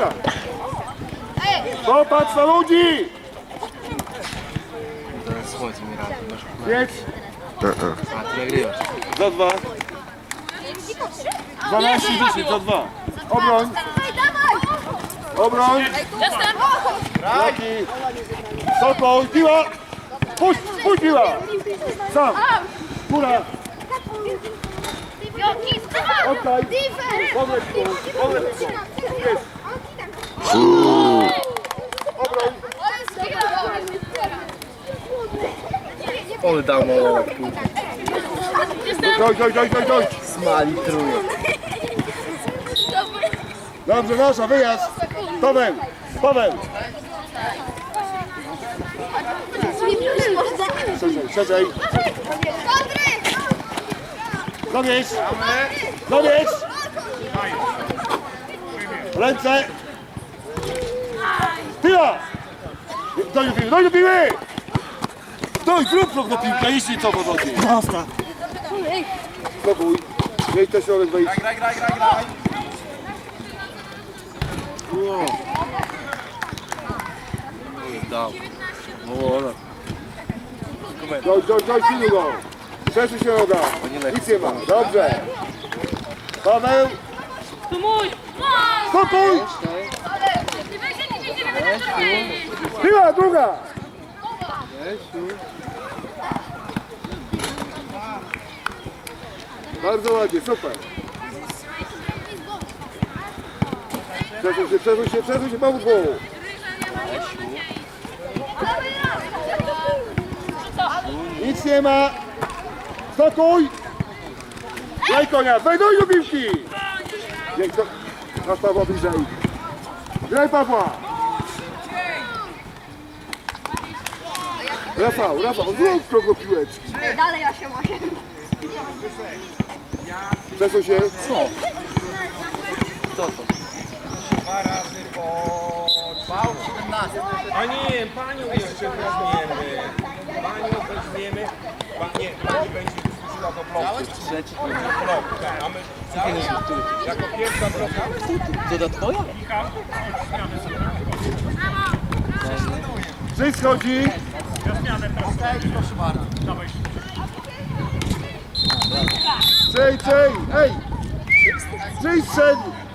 tak. Popatrz na ludzi! To słońce mi radzi, masz. Za dwa. 12 10 za dwa. Obroń. Obroń. Jestem! Sokol, piła! Puść, puść piła! Sam! Góra! Oddaj! Powleczku, powleczku! Jest! Ole dał mało. Doj, doj, doj, doj, doj! Smali truje. Dobrze, nasza, wyjazd! Paweł! Paweł! Szerzej! Dowiedź! Dowiedź! Ręce! Piła! Doj do piły, doj do piły! Doj, zrób krok do piłka, jeśli co powodzi. Prosta. Spokój. Miej to środek wejść. Graj, graj, graj, graj. Ole dał. O, ole. Doj, doj, doj, pilnuj go. Przesuń się noga. Nic nie ma. Dobrze. Paweł. To mój! Spokój. Piła, druga. Bardzo ładnie, super. Przesuń się, przesuń się, przesuń się, Bałku. Nic nie ma. Spokój. Daj konia, wejdą do piłki. Niech to... Pawła bliżej. Graj Pawła. Rafał, Rafał, zrób krok do piłeczki. Dalej 8-8. Przesuń się. Co? Co to? A nie, panią jeszcze weźmiemy. Panią weźmiemy. Pa, nie, pani będzie służyła do bloku. Trzeci. Blok, tak, a my jako pierwsza bloka. To ta twoja? Czyś schodzi. Czej, czej, ej! Czyś szedł!